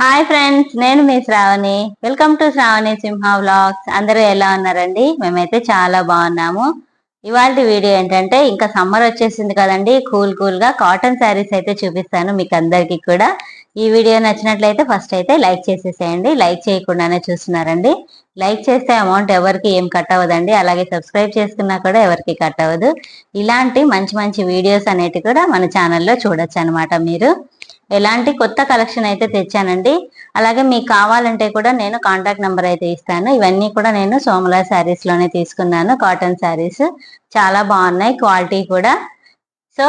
Hi friends నేను మీ Sravani. Welcome to Sravani Simha vlogs అందరూ ఎలా ఉన్నారండి? మేమైతే చాలా బాగున్నాము. ఇవాళ వీడియో ఏంటంటే ఇంకా సమ్మర్ వచ్చేసింది కదండి. కూల్ కూల్గా కాటన్ శారీస్ అయితే చూపిస్తాను మీకు అందరికి కూడా. ఈ వీడియో నచ్చినట్లయితే ఫస్ట్ అయితే లైక్ చేసేసేయండి. లైక్ చేయకుండానే చూస్తున్నారండి. లైక్ చేస్తే అమౌంట్ ఎవరికి ఏం కట్ అవ్వదండి. అలాగే సబ్స్క్రైబ్ చేసుకున్నా కూడా ఎవరికి కట్ అవ్వదు. ఇలాంటి మంచి మంచి వీడియోస్ అనేటివి కూడా మన ఛానల్లో చూడొచ్చు అనమాట మీరు. ఎలాంటి కొత్త కలెక్షన్ అయితే తెచ్చానండి. అలాగే మీకు కావాలంటే కూడా నేను కాంటాక్ట్ నెంబర్ అయితే ఇస్తాను. ఇవన్నీ కూడా నేను సోమలా శారీస్లోనే తీసుకున్నాను. కాటన్ శారీస్ చాలా బాగున్నాయి. క్వాలిటీ కూడా. సో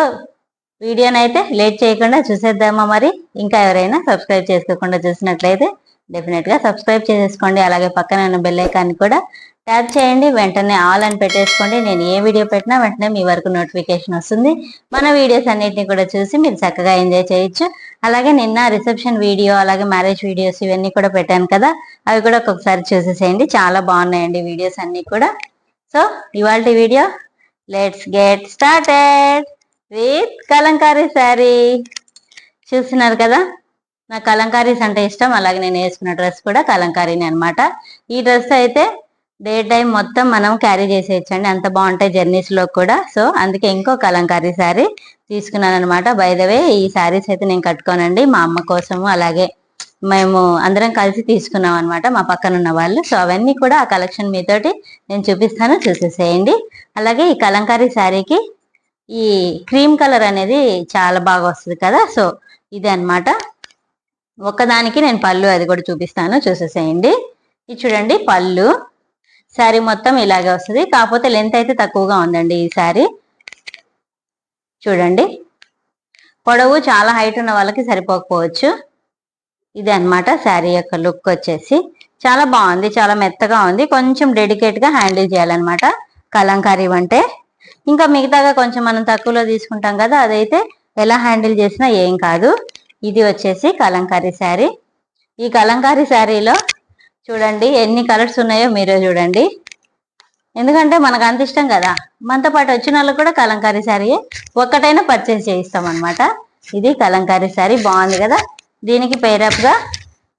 వీడియోనైతే లేట్ చేయకుండా చూసేద్దామా మరి? ఇంకా ఎవరైనా సబ్స్క్రైబ్ చేసుకోకుండా చూసినట్లయితే డెఫినెట్గా సబ్స్క్రైబ్ చేసేసుకోండి. అలాగే పక్కన ఉన్న బెల్ ఐకాన్ కూడా ట్యాప్ చేయండి వెంటనే ఆల్ అని పెట్టేసుకోండి. నేను ఏ వీడియో పెట్టినా వెంటనే మీ వరకు నోటిఫికేషన్ వస్తుంది. మన వీడియోస్ అన్నిటిని కూడా చూసి మీరు చక్కగా ఎంజాయ్ చేయొచ్చు. అలాగే నిన్న రిసెప్షన్ వీడియో అలాగే మ్యారేజ్ వీడియోస్ ఇవన్నీ కూడా పెట్టాను కదా అవి కూడా ఒక్కొక్కసారి చూసేసేయండి చాలా బాగున్నాయండి వీడియోస్ అన్నీ కూడా. సో ఇవాళ video let's get started with kalamkari sari. చూస్తున్నారు కదా నాకు కలంకారీస్ అంటే ఇష్టం. అలాగే నేను వేసుకున్న డ్రెస్ కూడా కలంకారీని అనమాట ఈ డ్రెస్ అయితే డే టైం మొత్తం మనం క్యారీ చేసేయచ్చండి. అంత బాగుంటాయి జర్నీస్లో కూడా. సో అందుకే ఇంకో కలంకారీ శారీ తీసుకున్నాను అనమాట వే ఈ శారీస్ అయితే నేను కట్టుకోనండి. మా అమ్మ కోసము అలాగే మేము అందరం కలిసి తీసుకున్నాం అనమాట మా పక్కన ఉన్న వాళ్ళు. సో అవన్నీ కూడా ఆ కలెక్షన్ మీతోటి నేను చూపిస్తాను. చూసేసేయండి. అలాగే ఈ కలంకారీ శారీకి ఈ క్రీమ్ కలర్ అనేది చాలా బాగా వస్తుంది కదా. సో ఇది అన్నమాట. ఒకదానికి నేను పళ్ళు అది కూడా చూపిస్తాను. చూసేసేయండి. ఇది చూడండి పళ్ళు. శారీ మొత్తం ఇలాగే వస్తుంది. కాకపోతే లెంత్ అయితే తక్కువగా ఉందండి ఈ శారీ. చూడండి. పొడవు చాలా హైట్ ఉన్న వాళ్ళకి సరిపోకపోవచ్చు. ఇది అన్నమాట శారీ యొక్క లుక్ వచ్చేసి. చాలా బాగుంది. చాలా మెత్తగా ఉంది. కొంచెం డెడికేట్గా హ్యాండిల్ చేయాలన్నమాట. కలంకారీ అంటే ఇంకా మిగతాగా కొంచెం మనం తక్కువలో తీసుకుంటాం కదా అదైతే ఎలా హ్యాండిల్ చేసినా ఏం కాదు. ఇది వచ్చేసి కలంకారీ శారీ. ఈ కలంకారీ శారీలో చూడండి ఎన్ని కలర్స్ ఉన్నాయో మీరే చూడండి. ఎందుకంటే మనకు అంత ఇష్టం కదా. మనతో పాటు వచ్చిన వాళ్ళకి కూడా కలంకారీ శారీ ఒక్కటైనా పర్చేస్ చేయిస్తాం అనమాట ఇది కలంకారీ శారీ బాగుంది కదా. దీనికి పేరప్గా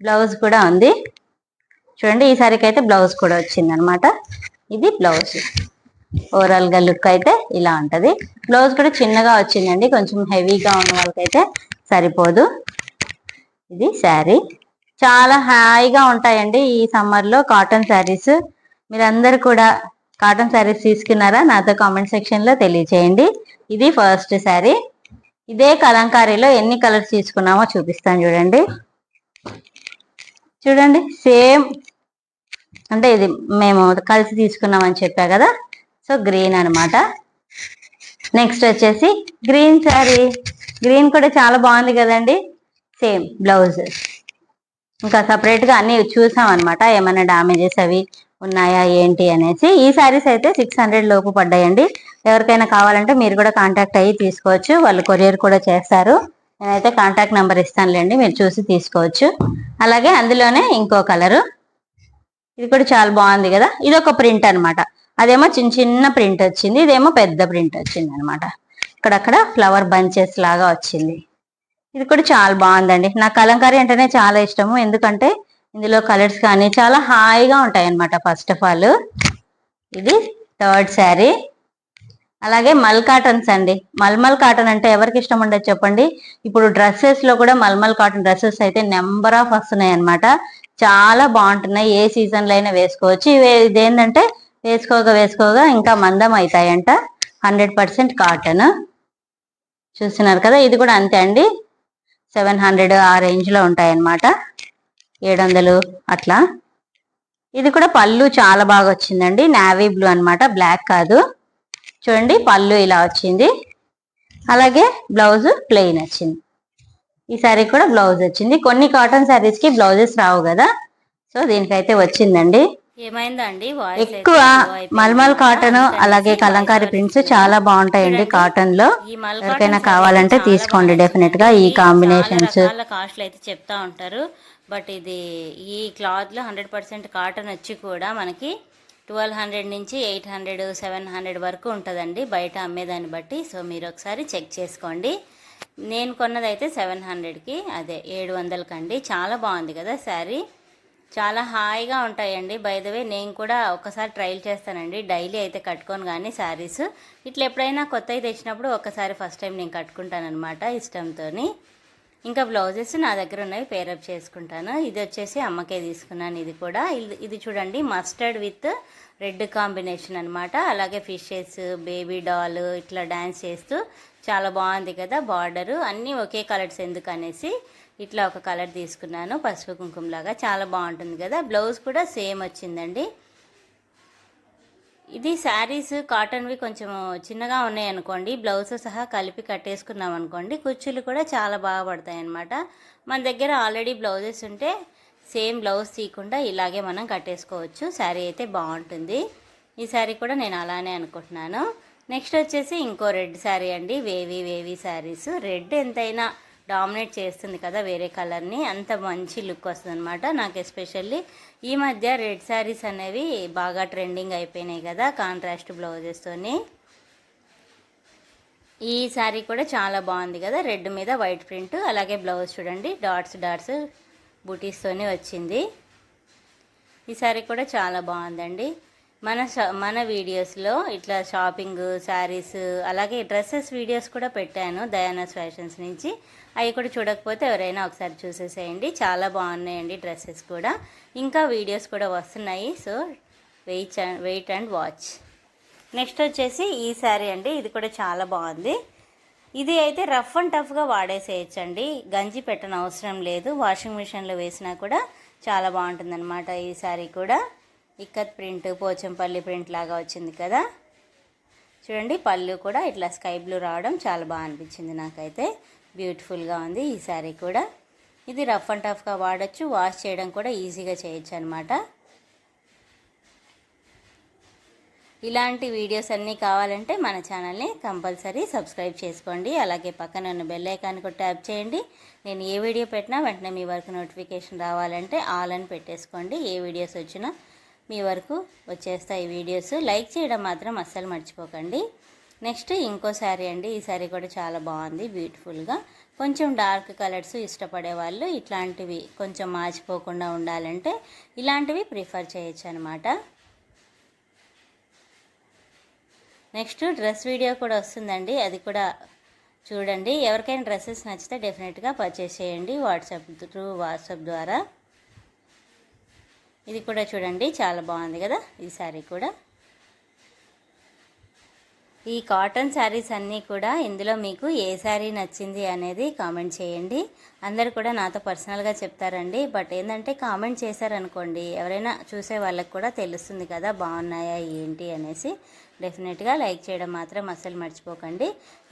బ్లౌజ్ కూడా ఉంది. చూడండి ఈ శారీకి అయితే బ్లౌజ్ కూడా వచ్చింది అనమాట ఇది బ్లౌజ్ ఓవరాల్గా లుక్ అయితే ఇలా ఉంటుంది. బ్లౌజ్ కూడా చిన్నగా వచ్చిందండి. కొంచెం హెవీగా ఉన్న వాళ్ళకైతే సరిపోదు. ఇది శారీ. చాలా హాయిగా ఉంటాయండి ఈ సమ్మర్లో కాటన్ శారీస్ మీరందరూ కూడా కాటన్ శారీస్ తీసుకున్నారా? నాతో కామెంట్ సెక్షన్లో తెలియచేయండి. ఇది ఫస్ట్ శారీ ఇదే కలంకారీలో ఎన్ని కలర్స్ తీసుకున్నామో చూపిస్తాను చూడండి. చూడండి సేమ్ అంటే ఇది మేము కలిసి తీసుకున్నామని చెప్పా కదా? సో గ్రీన్ అన్నమాట. నెక్స్ట్ వచ్చేసి గ్రీన్ శారీ గ్రీన్ కూడా చాలా బాగుంది కదండి. సేమ్ బ్లౌజ్ ఇంకా సపరేట్గా అన్నీ అన్ని చూసాం అనమాట ఏమైనా డామేజెస్ అవి ఉన్నాయా ఏంటి అనేసి. ఈ శారీస్ అయితే సిక్స్ హండ్రెడ్ లోపు పడ్డాయండి. ఎవరికైనా కావాలంటే మీరు కూడా కాంటాక్ట్ అయ్యి తీసుకోవచ్చు. వాళ్ళు కొరియర్ కూడా చేస్తారు. నేనైతే కాంటాక్ట్ నెంబర్ ఇస్తానులేండి. మీరు చూసి తీసుకోవచ్చు. అలాగే అందులోనే ఇంకో కలరు. ఇది కూడా చాలా బాగుంది కదా. ఇది ఒక ప్రింట్ అనమాట అదేమో చిన్న చిన్న ప్రింట్ వచ్చింది. ఇదేమో పెద్ద ప్రింట్ వచ్చింది అనమాట ఇక్కడక్కడ ఫ్లవర్ బంచెస్ లాగా వచ్చింది. ఇది కూడా చాలా బాగుందండి. నాకు కలంకారీ అంటేనే చాలా ఇష్టము. ఎందుకంటే ఇందులో కలర్స్ కానీ చాలా హాయిగా ఉంటాయి అన్నమాట ఫస్ట్ ఆఫ్ ఆల్. ఇది థర్డ్ శారీ. అలాగే మల్ కాటన్స్ అండి. మల్మల్ కాటన్ అంటే ఎవరికి ఇష్టం ఉండదు చెప్పండి. ఇప్పుడు డ్రెస్సెస్లో కూడా మల్మల్ కాటన్ డ్రెస్సెస్ అయితే నెంబర్ ఆఫ్ వస్తున్నాయి అనమాట చాలా బాగుంటున్నాయి. ఏ సీజన్లో అయినా వేసుకోవచ్చు. ఇవి ఇదేంటంటే వేసుకోగా వేసుకోగా ఇంకా మందం అవుతాయంట. Hundred percent cotton. చూస్తున్నారు కదా? ఇది కూడా అంతే అండి. సెవెన్ హండ్రెడ్ ఆ రేంజ్లో ఉంటాయన్నమాట. ఏడు వందలు అట్లా. ఇది కూడా పళ్ళు చాలా బాగా వచ్చిందండి. నావీ బ్లూ అనమాట బ్లాక్ కాదు. చూడండి పళ్ళు ఇలా వచ్చింది. అలాగే బ్లౌజ్ ప్లెయిన్ వచ్చింది. ఈ సారీ కూడా బ్లౌజ్ వచ్చింది. కొన్ని కాటన్ శారీస్కి బ్లౌజెస్ రావు కదా. సో దీనికైతే వచ్చిందండి. ఏమైందా అండి వాయిస్ అయితే ఎక్కువ మల్మల్. కాటన్ అలాగే కలంకారీ ప్రింట్స్. చాలా బాగుంటాయండి కాటన్లో ఈ మల్ ఎవరికైనా కావాలంటే తీసుకోండి. డెఫినెట్గా ఈ. కాంబినేషన్స్ కాస్ట్లు అయితే చెప్తా ఉంటారు. బట్ ఇది ఈ క్లాత్లో హండ్రెడ్ పర్సెంట్ కాటన్ వచ్చి కూడా మనకి ట్వెల్వ్ హండ్రెడ్ నుంచి ఎయిట్ హండ్రెడ్ సెవెన్ హండ్రెడ్ వరకు ఉంటుందండి బయట అమ్మేదాన్ని బట్టి. సో మీరు ఒకసారి చెక్ చేసుకోండి. నేను కొన్నదైతే సెవెన్ హండ్రెడ్కి అదే ఏడు వందలకండి. చాలా బాగుంది కదా శారీ. చాలా హాయిగా ఉంటాయండి. బై ద వే నేను కూడా ఒకసారి ట్రైల్ చేస్తానండి. డైలీ అయితే కట్టుకోను కానీ శారీస్ ఇట్లా ఎప్పుడైనా కొత్తవి తెచ్చినప్పుడు ఒకసారి ఫస్ట్ టైం నేను కట్టుకుంటానమాట ఇష్టంతో ఇంకా బ్లౌజెస్ నా దగ్గర ఉన్నవి పేరప్ చేసుకుంటాను. ఇది వచ్చేసి అమ్మకే తీసుకున్నాను ఇది కూడా. ఇది- ఇది చూడండి మస్టర్డ్ విత్ రెడ్ కాంబినేషన్ అనమాట అలాగే ఫిషెస్ బేబీ డాల్ ఇట్లా డ్యాన్స్ చేస్తూ చాలా బాగుంది కదా బార్డరు అన్నీ ఒకే కలర్స్ ఎందుకు అనేసి ఇట్లా ఒక కలర్ తీసుకున్నాను పసుపు కుంకుమలాగా. చాలా బాగుంటుంది కదా. బ్లౌజ్ కూడా సేమ్ వచ్చిందండి. ఇది శారీస్ కాటన్వి కొంచెం చిన్నగా ఉన్నాయి అనుకోండి బ్లౌజ్ సహా కలిపి కట్టేసుకున్నాం అనుకోండి. కుర్చీలు కూడా చాలా బాగా పడతాయి అన్నమాట మన దగ్గర ఆల్రెడీ బ్లౌజెస్ ఉంటే సేమ్ బ్లౌజ్ తీయకుండా ఇలాగే మనం కట్టేసుకోవచ్చు. శారీ అయితే బాగుంటుంది. ఈ శారీ కూడా నేను అలానే అనుకుంటున్నాను. నెక్స్ట్ వచ్చేసి ఇంకో రెడ్ శారీ అండి. Wavy wavy saris. రెడ్ ఎంతైనా డామినేట్ చేస్తుంది కదా వేరే కలర్ని అంత మంచి లుక్ వస్తుంది అనమాట నాకు ఎస్పెషల్లీ ఈ మధ్య రెడ్ శారీస్ అనేవి బాగా ట్రెండింగ్ అయిపోయినాయి కదా కాంట్రాస్ట్ బ్లౌజెస్తోని ఈ శారీ కూడా చాలా బాగుంది కదా రెడ్ మీద వైట్ ప్రింట్ అలాగే బ్లౌజ్ చూడండి డాట్స్ డాట్స్ బూటీస్తోనే వచ్చింది. ఈ శారీ కూడా చాలా బాగుందండి. మన షా- మన వీడియోస్లో ఇట్లా షాపింగ్ శారీస్ అలాగే డ్రెస్సెస్ వీడియోస్ కూడా పెట్టాను దయానాస్ ఫ్యాషన్స్ నుంచి. అవి కూడా చూడకపోతే ఎవరైనా ఒకసారి చూసేసేయండి. చాలా బాగున్నాయండి డ్రెస్సెస్ కూడా. ఇంకా వీడియోస్ కూడా వస్తున్నాయి. So wait wait and watch. Next వచ్చేసి ఈ శారీ అండి. ఇది కూడా చాలా బాగుంది. ఇది అయితే రఫ్ అండ్ టఫ్గా వాడేసేయచ్చండి. గంజి పెట్టనవసరం లేదు. వాషింగ్ మిషన్లో వేసినా కూడా చాలా బాగుంటుందన్నమాట ఈ శారీ కూడా. ఇక్కత్ ప్రింట్ పోచంపల్లి ప్రింట్ లాగా వచ్చింది కదా. చూడండి పళ్ళు కూడా ఇట్లా స్కై బ్లూ రావడం చాలా బాగా అనిపించింది నాకైతే. బ్యూటిఫుల్గా ఉంది ఈ శారీ కూడా. ఇది రఫ్ అండ్ టఫ్గా వాడచ్చు వాష్ చేయడం కూడా ఈజీగా చేయొచ్చు అనమాట ఇలాంటి వీడియోస్ అన్నీ కావాలంటే మన ఛానల్ని కంపల్సరీ సబ్స్క్రైబ్ చేసుకోండి. అలాగే పక్కన ఉన్న బెల్ ఐకాన్ కూడా ట్యాప్ చేయండి. నేను ఏ వీడియో పెట్టినా వెంటనే మీ వరకు నోటిఫికేషన్ రావాలంటే ఆల్ అని పెట్టేసుకోండి. ఏ వీడియోస్ వచ్చినా మీ వరకు వచ్చేస్తాయి ఈ వీడియోస్. లైక్ చేయడం మాత్రం అస్సలు మర్చిపోకండి. నెక్స్ట్ ఇంకో శారీ అండి. ఈ శారీ కూడా చాలా బాగుంది బ్యూటిఫుల్గా. కొంచెం డార్క్ కలర్స్ ఇష్టపడే వాళ్ళు ఇట్లాంటివి కొంచెం మార్చిపోకుండా ఉండాలంటే ఇలాంటివి ప్రిఫర్ చేయొచ్చు అనమాట నెక్స్ట్ డ్రెస్ వీడియో కూడా వస్తుందండి. అది కూడా చూడండి. ఎవరికైనా డ్రెస్సెస్ నచ్చితే డెఫినెట్గా పర్చేస్ చేయండి. వాట్సాప్ త్రూ వాట్సాప్ ద్వారా. ఇది కూడా చూడండి చాలా బాగుంది కదా? ఈ శారీ కూడా. ఈ కాటన్ శారీస్ అన్నీ కూడా ఇందులో మీకు ఏ శారీ నచ్చింది అనేది కామెంట్ చేయండి. అందరు కూడా నాతో పర్సనల్గా చెప్తారండి. బట్ ఏంటంటే కామెంట్ చేశారనుకోండి ఎవరైనా చూసే వాళ్ళకి కూడా తెలుస్తుంది కదా బాగున్నాయా ఏంటి అనేసి. డెఫినెట్గా లైక్ చేయడం మాత్రం అస్సలు మర్చిపోకండి.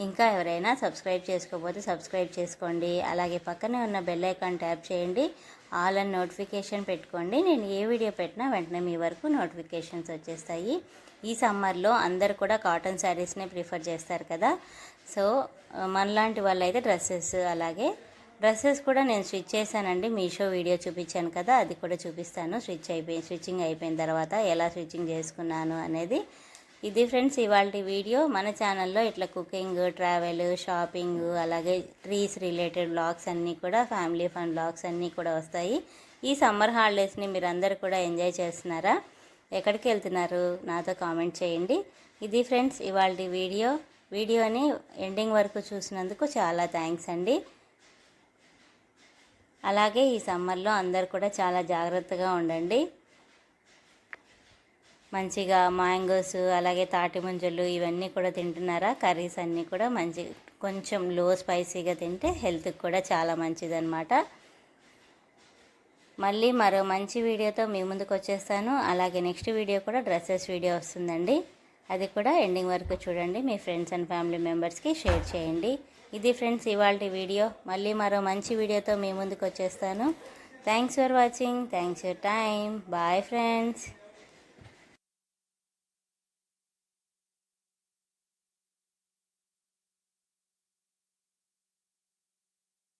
ఇంకా ఎవరైనా సబ్స్క్రైబ్ చేసుకోకపోతే సబ్స్క్రైబ్ చేసుకోండి. అలాగే పక్కనే ఉన్న బెల్ ఐకాన్ ట్యాప్ చేయండి. ఆల్ అండ్ నోటిఫికేషన్ పెట్టుకోండి. నేను ఏ వీడియో పెట్టినా వెంటనే మీ వరకు నోటిఫికేషన్స్ వచ్చేస్తాయి. ఈ సమ్మర్లో అందరు కూడా కాటన్ శారీస్నే ప్రిఫర్ చేస్తారు కదా. సో మనలాంటి వాళ్ళు అయితే డ్రెస్సెస్ అలాగే డ్రెస్సెస్ కూడా నేను స్టిచ్ చేశానండి. మీషో వీడియో చూపించాను కదా అది కూడా చూపిస్తాను. స్టిచ్ అయిపోయి స్టిచ్చింగ్ అయిపోయిన తర్వాత ఎలా స్టిచ్చింగ్ చేసుకున్నాను అనేది ఇది ఫ్రెండ్స్ ఇవాళ వీడియో మన ఛానల్లో ఇట్లా కుకింగ్ ట్రావెల్ షాపింగ్ అలాగే ట్రీస్ రిలేటెడ్ బ్లాగ్స్ అన్నీ కూడా ఫ్యామిలీ ఫన్ బ్లాగ్స్ అన్నీ కూడా వస్తాయి. ఈ సమ్మర్ హాలిడేస్ని మీరందరూ కూడా ఎంజాయ్ చేస్తున్నారా? ఎక్కడికి వెళ్తున్నారు? నాతో కామెంట్ చేయండి. ఇది ఫ్రెండ్స్ ఇవాళ వీడియో. వీడియోని ఎండింగ్ వరకు చూసినందుకు చాలా థ్యాంక్స్ అండి. అలాగే ఈ సమ్మర్లో అందరు కూడా చాలా జాగ్రత్తగా ఉండండి. మంచిగా మ్యాంగోస్ అలాగే తాటి ముంజలు ఇవన్నీ కూడా తింటున్నారా? కర్రీస్ అన్నీ కూడా మంచి కొంచెం లో స్పైసీగా తింటే హెల్త్కి కూడా చాలా మంచిదన్నమాట. మళ్ళీ మరో మంచి వీడియోతో మీ ముందుకు వచ్చేస్తాను. అలాగే నెక్స్ట్ వీడియో కూడా డ్రెస్సెస్ వీడియో వస్తుందండి. అది కూడా ఎండింగ్ వరకు చూడండి. మీ ఫ్రెండ్స్ అండ్ ఫ్యామిలీ మెంబర్స్కి షేర్ చేయండి. ఇది ఫ్రెండ్స్ ఇవాళ వీడియో. మళ్ళీ మరో మంచి వీడియోతో మీ ముందుకు వచ్చేస్తాను. Thanks for watching. Thanks for time bye friends.